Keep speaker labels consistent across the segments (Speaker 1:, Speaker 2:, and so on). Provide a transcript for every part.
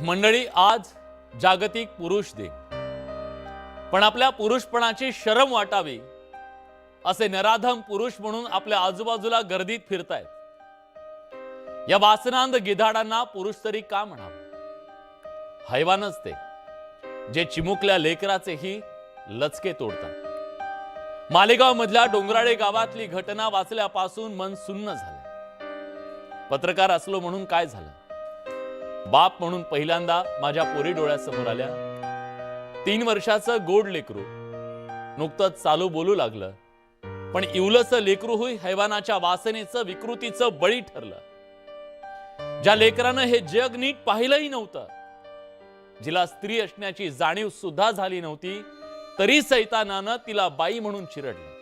Speaker 1: मंडळी आज जागतिक पुरुष दिन. पण आपल्या पुरुषपणाची शरम वाटावी असे नराधम पुरुष म्हणून आपल्या आजूबाजूला गर्दीत फिरतायत. या वासनांद गिधाडांना पुरुष तरी का म्हणावं? हैवानच ते जे चिमुकल्या लेकराचेही लचके तोडतात. मालेगाव मधल्या डोंगराळे गावातली घटना वाचल्यापासून मन सुन्न झालं पत्रकार असलो म्हणून काय झालं? बाप म्हणून पहिल्यांदा माझ्या पोरी डोळ्यासमोर आल्या. तीन वर्षाचं गोड लेकरू. नुकतंच चालू बोलू लागलं. पण इवलंचं लेकरू होई हैवानाच्या वासनेचं विकृतीचं बळी ठरलं. ज्या लेकरानं हे जग नीट पाहिलंही नव्हतं जिला स्त्री असण्याची जाणीव सुद्धा झाली नव्हती तरी सैतानानं तिला बाई म्हणून चिरडलं.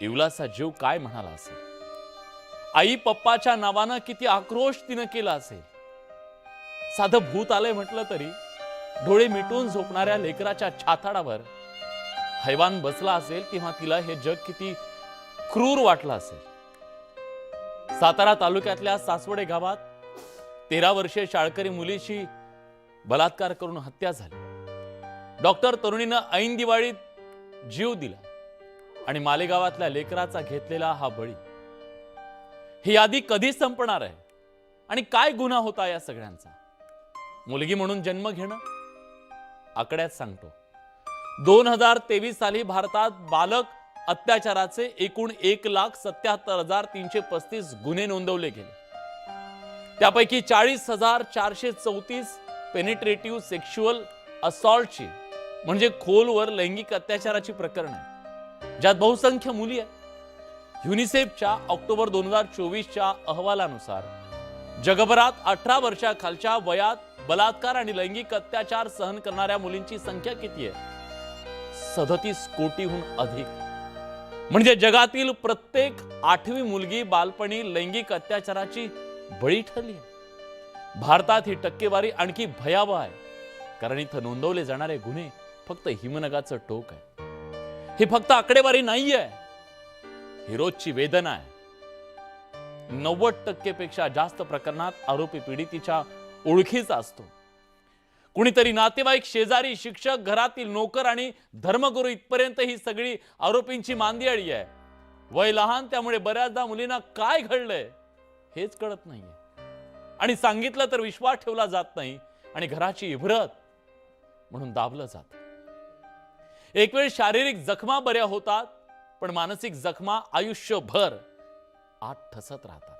Speaker 1: इवलाचा जीव काय म्हणाला असेल? आई पप्पाच्या नावानं किती आक्रोश तिनं केला असेल? साधं भूत आलंय म्हटलं तरी डोळे मिटून झोपणाऱ्या लेकराच्या छाताडावर हैवान बसला असेल तेव्हा तिला हे जग किती क्रूर वाटलं असेल. सातारा तालुक्यातल्या सासवडे गावात तेरा वर्षे शाळकरी मुलीची बलात्कार करून हत्या झाली. डॉक्टर तरुणीनं ऐन दिवाळीत जीव दिला आणि मालेगावातल्या लेकराचा घेतलेला हा बळी. ही यादी कधी संपणार आहे? आणि काय गुन्हा होता या सगळ्यांचा? मुलगी म्हणून जन्म घेणं? आकड्यात सांगतो. दोन हजार तेवीस साली भारतात बालक अत्याचाराचे एकूण एक लाख सत्याहत्तर हजार तीनशे पस्तीस गुन्हे नोंदवले गेले. त्यापैकी चाळीस हजार चारशे चौतीस पेनिट्रेटिव्ह सेक्शुअल असॉल्टची म्हणजे खोलवर लैंगिक अत्याचाराची प्रकरण आहे ज्यात बहुसंख्य मुली आहेत. युनिसेफच्या ऑक्टोबर दोन हजार चोवीसच्या अहवालानुसार जगभरात अठरा वर्षाखालच्या वयात बलात्कार आणि लैंगिक अत्याचार सहन करणाऱ्या मुलींची संख्या किती आहे? सदतीस कोटीहून अधिक. म्हणजे जगातील प्रत्येक आठवी मुलगी बालपणी लैंगिक अत्याचाराची बळी ठरली भारतात ही टक्केवारी आणखी भयावह आहे. कारण इथं नोंदवले जाणारे गुन्हे फक्त हिमनगाचं टोक आहे. ही फक्त आकडेवारी नाही आहे ही रोजची वेदना आहे. नव्वद टक्केपेक्षा जास्त प्रकरणात आरोपी पीडितीच्या ओळखीचा असतो. कुणीतरी नातेवाईक शेजारी शिक्षक घरातील नोकर आणि धर्मगुरू इथपर्यंत ही सगळी आरोपींची मांदियाळी आहे. वय लहान त्यामुळे बऱ्याचदा मुलींना काय घडलंय हेच कळत नाहीये. आणि सांगितलं तर विश्वास ठेवला जात नाही आणि घराची इभरत म्हणून दाबलं जात. एक वेळ शारीरिक जखमा बऱ्या होतात पण मानसिक जखमा आयुष्यभर आत ठसत राहतात.